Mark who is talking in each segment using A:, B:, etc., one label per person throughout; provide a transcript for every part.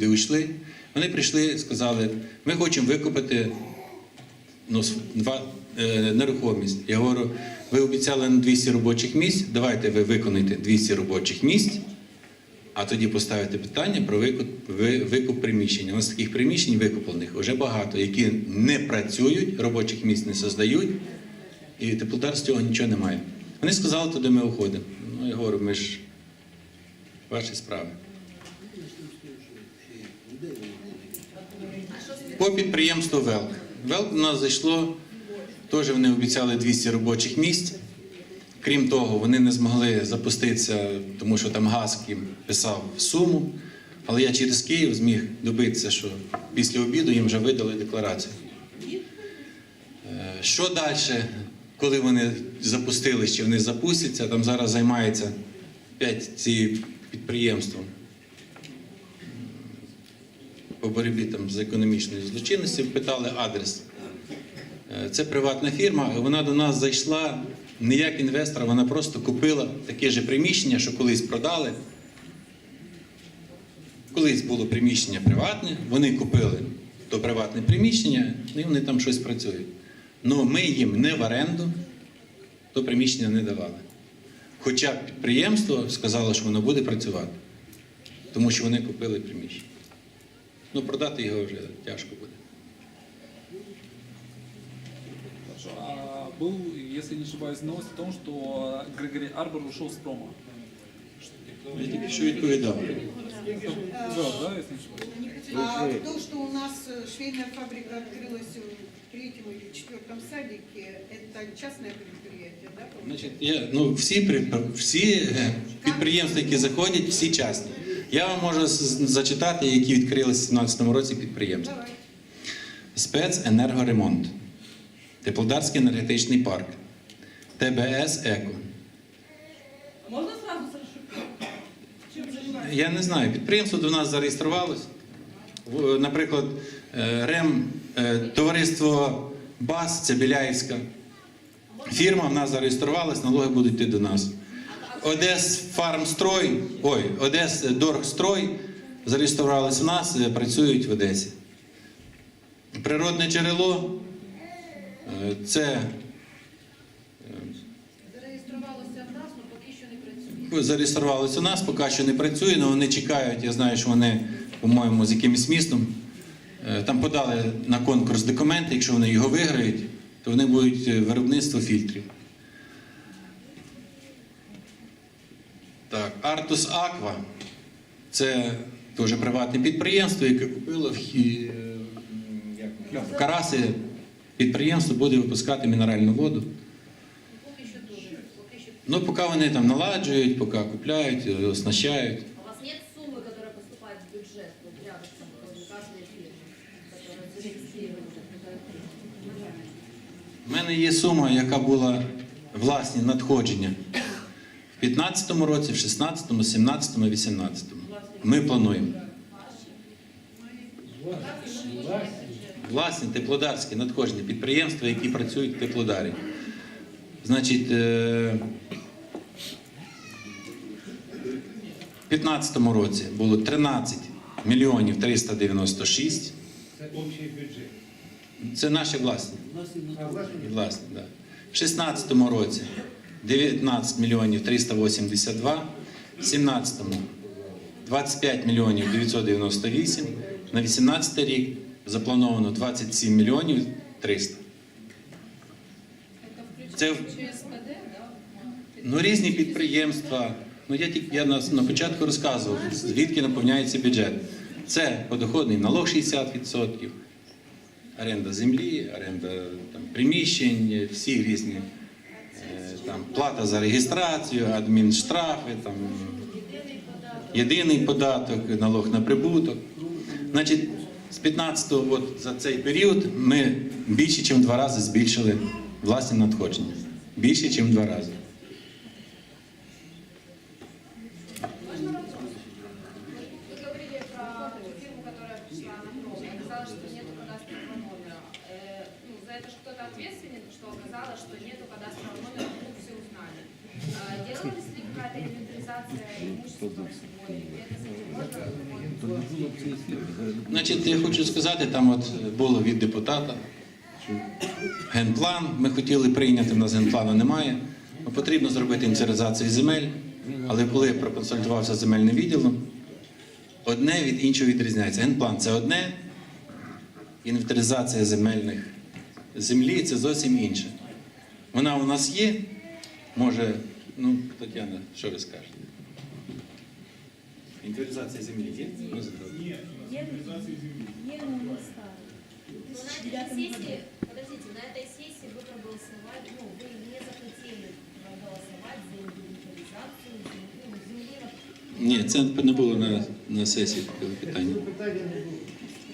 A: люди йшли. Вони прийшли, сказали, ми хочемо викупити ну, два, е, нерухомість. Я говорю, ви обіцяли на 200 робочих місць, давайте ви виконаєте 200 робочих місць, а тоді поставите питання про викуп, ви- викуп приміщення. У нас таких приміщень викуплених вже багато, які не працюють, робочих місць не создають, і теплодар з цього нічого немає. Вони сказали, туди ми уходимо. Ну, я говорю, ми ж ваші справи. По підприємству ВЕЛК. ВЕЛК до нас зайшло, теж вони обіцяли 200 робочих місць. Крім того, вони не змогли запуститися, тому що там Гаскім писав суму. Але я через Київ зміг добитися, що після обіду їм вже видали декларацію. Е, Що далі, коли вони запустились, чи вони запустяться, там зараз займається 5 ці підприємством по боротьбі там, з економічною злочинністю, питали адрес. Е, Це приватна фірма, вона до нас зайшла не як інвестор, вона просто купила таке же приміщення, що колись продали. Колись було приміщення приватне, вони купили то приватне приміщення, і вони там щось працюють. Ну ми їм не в оренду, то приміщення не давали. Хоча підприємство сказало, що воно буде працювати, тому що вони купили приміщення. Ну, продати його вже тяжко буде.
B: Хорошо. А был, если не ошибаюсь, новость о том, что Григорий Арбор ушел с промо.
A: Я тільки що відповідав.
B: Да, да, если не ошибаюсь.
C: А то, что у нас э, швейная фабрика открылась в третьем или четвертом садике, это частное предприятие, да? по-моему?
A: Значить, я, ну, всі, при- всі е, підприємства, які заходять, всі частні. Я вам можу зачитати, які відкрилися в 2017 році підприємства. Спеценергоремонт, Теплодарський енергетичний парк, ТБС Еко.
D: Спрошу? Чем?
A: Я не знаю, підприємство до нас зареєструвалось. Наприклад, е, РЕМ, е, товариство БАС, це Біляївська. Фірма в нас зареєструвалась, налоги будуть йти до нас. Одес Фармстрой, ой, Одес Доргстрой зареєструвались в нас, е, працюють в Одесі. Природне джерело е, це
D: Зареєструвалося в нас, але поки що не працює.
A: зареєструвалися у нас, поки що не працює, але вони чекають. Я знаю, що вони, по-моєму, з якимось містом е, там подали на конкурс документи. Якщо вони його виграють, то вони будуть е, виробництво фільтрів. Так, Артус Аква це теж приватне підприємство, яке купило в, е, як, Караси. Підприємство буде випускати мінеральну воду.
D: Поки що дуже. Поки що.
A: Ну, поки вони там наладжують, поки купляють, е, оснащають.
E: А у вас нет суммы, которая поступает в бюджет, фирмы, которая зарегистрирована?
A: У мене є сума, яка була власні надходження в 15-му році, в 16-му, 17-му, 18-му. Ми плануємо. Власні теплодарські надходження, підприємства, які працюють в теплодарі. Значить, е, в 15-му році було 13 мільйонів 396.
F: Це общий бюджет.
A: Це наші власні.
F: Власне,
A: Власне, да. В 16-му році 19 мільйонів 382, в 17-му 25 мільйонів 998, на 18 рік заплановано 27 мільйонів 300. Це ну, різні підприємства. Ну, я, тільки, я на, на початку розказував, звідки наповняється бюджет. Це подоходний налог 60%, оренда землі, оренда там, приміщень, всі різні там, плата за реєстрацію, адмінштрафи, там, єдиний податок, налог на прибуток. Значить, з 15-го от, за цей період ми більше, ніж два рази збільшили власні надходження. Більше, ніж два рази. Значить, я хочу сказати, там от було від депутата генплан. Ми хотіли прийняти, в нас генплану немає. Ну, Потрібно зробити інвентаризацію земель, але коли я проконсультувався з земельним відділом, одне від іншого відрізняється. Генплан це одне, інвентаризація земельних землі це зовсім інше. Вона у нас є. Може, ну, Тетяна, що ви скажете? Інвентаризація землі є? Ну, зробимо.
E: Но на этой сессии, подождите, на этой сессии вы проголосовали, ну, вы не захотели проголосовать за инвентаризацию земли, ну, земли
A: Ні, це не було на, на сесії такого питання.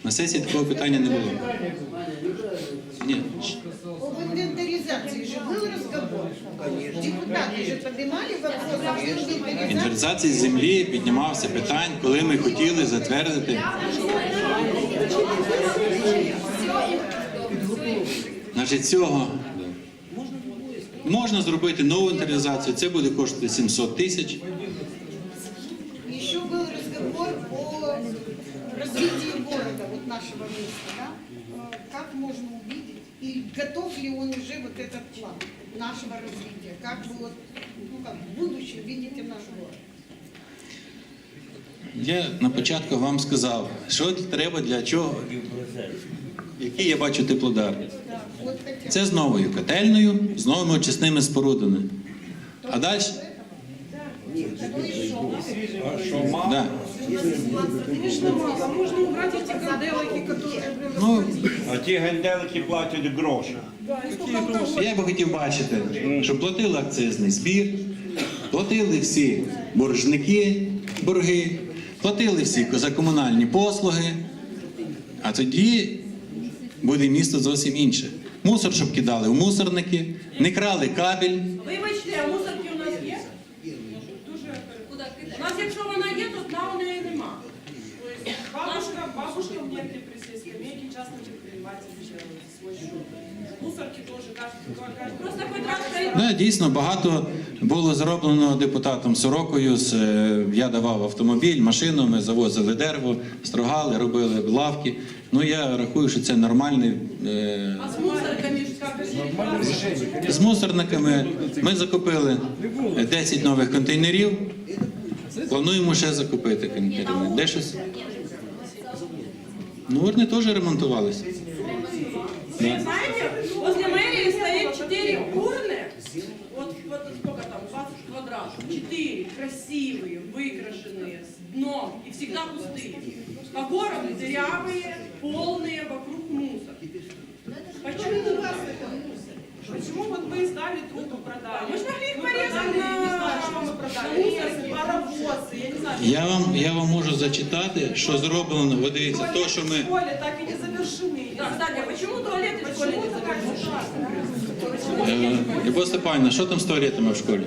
A: На сесії такого питання не було. Ні.
C: Об инвентаризации же был разговор. Депутаты же поднимали вопрос об инвентаризации.
A: Інвентаризації землі піднімався питань, коли ми хотіли затвердити. Значить, цього можна зробити нову інвентаризацію, це буде коштувати 700 тисяч.
C: Еще был разговор о развитии города, вот нашего места, да? Э, Как можно увидеть и готов ли он уже вот этот план нашего развития? Как вы вот, ну как, в будущем видите наш город?
A: Я на початку вам сказав, що треба для чого, які я бачу теплодарні.
C: Да, вот хотя
A: Це з новою котельною, з новими очисними спорудами. А далі? Да.
C: Конечно, мало. Можно убрать эти
F: ті генделики платять гроші.
A: я би хотів бачити, щоб платили акцизний збір, платили всі боржники, борги, платили всі за комунальні послуги, а тоді буде місто зовсім інше. Мусор, щоб кидали в мусорники, не крали кабель.
G: Вибачте, а мусорки у нас є? Дуже
D: Куди кидати?
G: у нас, якщо вона є, то дна у неї нема. Тобто бабушка, бабушка в некоторые при скамейке частный предприниматель делает свой счет. Мусорки
A: Да, дійсно, багато було зроблено депутатом Сорокою. Е, Я давав автомобіль, машину, ми завозили дерево, строгали, робили лавки. Ну я рахую, що це нормальний. е,
G: А с мусорками ж
A: З мусорниками ми закупили 10 нових контейнерів. Плануємо ще закупити контейнери. Де щось? Ну, вони теж ремонтувалися.
G: Вы знаете, возле мэрии стоит 4 урны, вот, вот сколько там, 20 квадратов, 4 красивые, выкрашенные, с дном и всегда пустые. По городу дырявые, полные, вокруг мусор. Почему у вас это мусор?
H: Почему вот мы сдали трубу продали?
G: Мы ж могли их
H: Мы
G: порезать
H: продали, я не знаю, что мы
G: на
H: продали.
G: мусор.
H: Паровозы, я не знаю.
A: Я вам, я вам можу зачитати, що зроблено. Ви дивіться, то, що ми.
H: в школе так и не завершены.
G: Да, кстати,
A: Любов Степанівна, що там з туалетами в школі?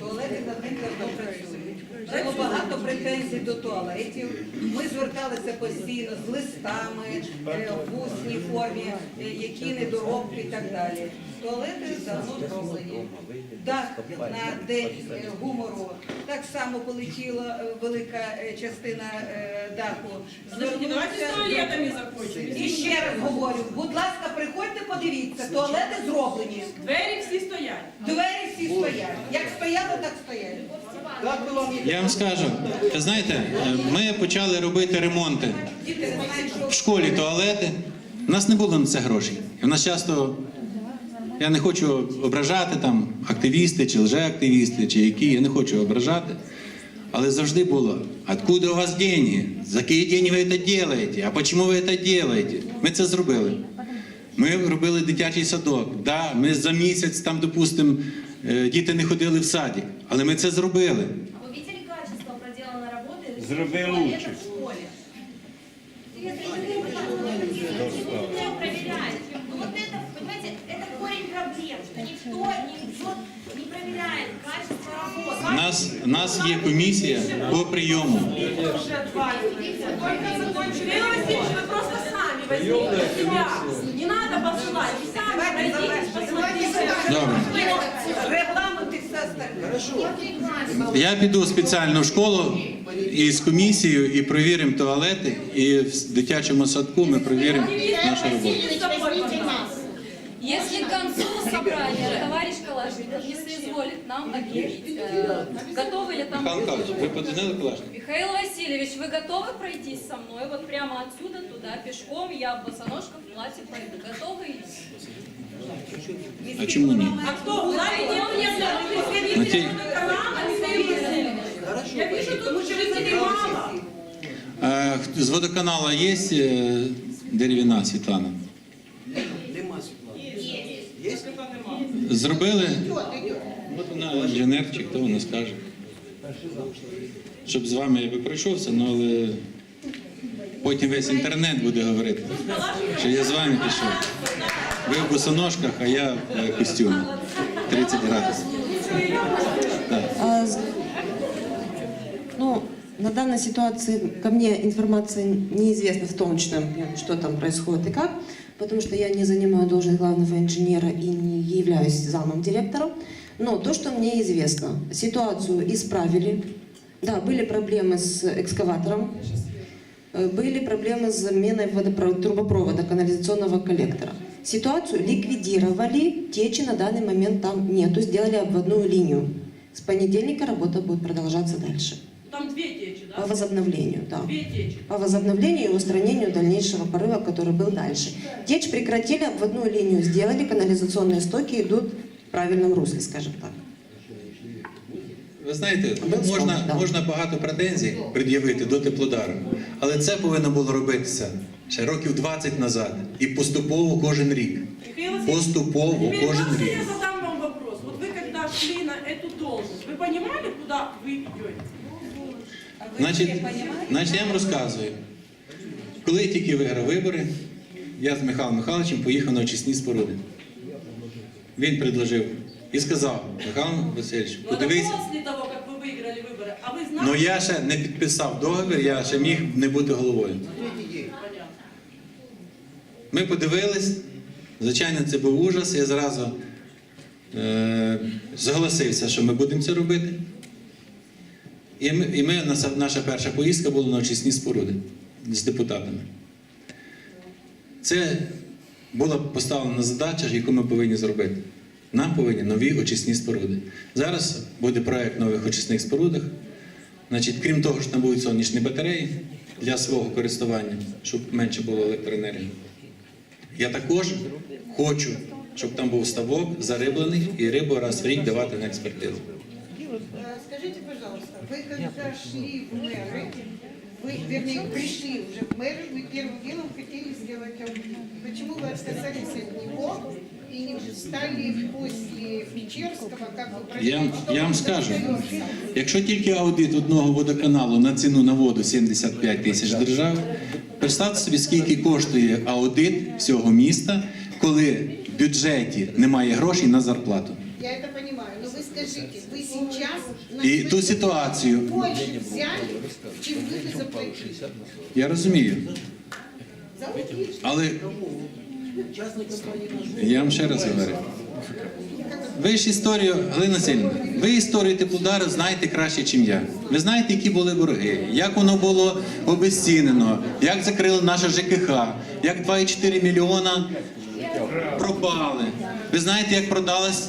I: Туалети над ним давно працюють. Було багато до туалетів. Ми зверталися постійно з листами е, в усній формі, е, які недоробки і так далі. Туалети давно зроблені. Дах на день е, гумору так само полетіла велика частина даху.
G: Туалетами закончим.
I: І ще раз говорю, будь ласка, приходьте, подивіться, туалети зроблені.
G: Двері всі стоять.
I: Двері всі стоять. Як стояли, так стоять.
A: Я вам скажу, знаєте, ми почали робити ремонти в школі туалети. У нас не було на це грошей. В нас часто, я не хочу ображати там активісти чи лжеактивісти, чи які, я не хочу ображати. Але завжди було, откуда у вас деньги? За які деньги ви це робите? А чому ви це робите? Ми це зробили. Ми робили дитячий садок. Да, ми за місяць там, допустимо, е, діти не ходили в садик, але ми це зробили.
E: А вы видели качество проделанной работы?
F: Зроби
E: туалета
F: лучше.
E: в школе? Никто проверяет. Ну вот это, понимаете, это корень проблем, что никто не идет, не проверяет качество работы.
A: У нас, у нас є комісія по прийому.
H: Уже отваливается. Только закончили.
G: Лена Васильевич, вы просто сами возьмите себя. Не надо посылать. Вы сами
I: Давайте
G: пройдитесь,
I: завершимо.
G: посмотрите.
A: Добре.
I: регламент і все остальне.
A: Я піду спеціально в школу із комісією і провіримо туалети, і в дитячому садку ми провіримо нашу роботу.
C: Возьмите нас.
J: Если к концу собрания товарищ Калашников не соизволит нам объявить, э, готовы ли там...
A: Михайло Михайлович, ви подзвонили Калашнику?
J: Михаил Васильевич, вы готовы пройтись со мной вот прямо отсюда туда пешком? Я в босоножках в платье пойду. Готовы или нет?
A: А чому ні?
G: А кто? Дайте
A: а, хто- з водоканалу є е, деревина Світлана? Зробили? От вона інженер чи хто вона скаже. Щоб з вами я би пройшовся, ну але потім весь інтернет буде говорити, що я з вами пішов. Ви в босоножках, а я в е, костюмі. 30 градусів.
K: А, Ну, на данной ситуации ко мне информация неизвестна в точном, что там происходит и как, потому что я не занимаю должность главного инженера и не являюсь замом директора. Но то, что мне известно, ситуацию исправили. Да, были проблемы с экскаватором, э, были проблемы с заменой водопро- трубопровода, канализационного коллектора. Ситуацию ликвидировали, течи на данный момент там нету, сделали обводную линию. С понедельника работа будет продолжаться дальше.
G: Там две течи,
K: По
G: да?
K: возобновлению, да.
G: Две течи.
K: По возобновлению и устранению дальнейшего порыва, который был дальше. Течь прекратили, обводную линию сделали, канализационные стоки идут в правильном русле, скажем так.
A: Ви знаєте,
K: Безумовно,
A: можна,
K: да.
A: можна багато претензій пред'явити до теплодару, але це повинно було робитися ще років 20 назад і поступово кожен рік.
G: Михаил Васильевич,
A: Поступово
G: теперь
A: кожен
G: можно
A: рік.
G: я задам вам вопрос? Вот вы когда шли на эту должность, вы понимали, куда вы идете?
A: Значить, значить, я вам розказую. Коли я тільки виграв вибори, я з Михайлом Михайловичем поїхав на очисні споруди. Він предложив і сказав, Михайло Васильович,
G: Ну, это
A: подивися.
G: после того, как вы выиграли выборы. А вы знали?
A: Ну я ще не підписав договір, я ще міг не бути головою. Ми подивились, звичайно, це був ужас. Я зразу е, зголосився, що ми будемо це робити. І ми, і ми наша, перша поїздка була на очисні споруди з депутатами. Це була поставлена задача, яку ми повинні зробити. Нам повинні нові очисні споруди. Зараз буде проект нових очисних спорудах. Значить, крім того, що там будуть сонячні батареї для свого користування, щоб менше було електроенергії. Я також хочу, щоб там був ставок зариблений і рибу раз в рік давати на експертизу.
C: Э, Скажите, пожалуйста, вы когда шли в мэры, вы, вернее, пришли уже в мэры, вы первым делом хотели сделать аудит. Почему вы отказались от него и не стали после Печерского, как вы просили,
A: Я,
C: что
A: я вам
C: он
A: скажу,
C: остается?
A: якщо тільки аудит одного водоканалу на ціну на воду 75 тисяч держав, представте собі, скільки коштує аудит всього міста, коли в бюджеті немає грошей на зарплату.
C: Я это понимаю, но вы скажите, вы сейчас на
A: І
C: свой
A: ту ситуацію,
C: больше взяли, чем вы заплатили.
A: я розумію,
C: За аудит.
A: але я вам ще раз говорю. Ви ж історію, Галина Васильівна, ви історію теплодару знаєте краще, ніж я. Ви знаєте, які були борги, як воно було обезцінено, як закрили наше ЖКХ, як 2,4 мільйона пропали. Ви знаєте, як продалась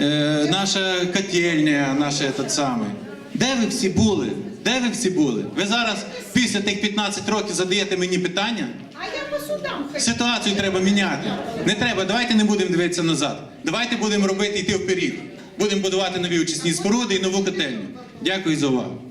A: е, наша котельня, наша тот самий. Де ви всі були? Де ви всі були? Ви зараз після тих 15 років задаєте мені питання? Ситуацію треба міняти. Не треба, давайте не будемо дивитися назад. Давайте будемо робити йти вперед. Будемо будувати нові очисні споруди і нову котельню. Дякую за увагу.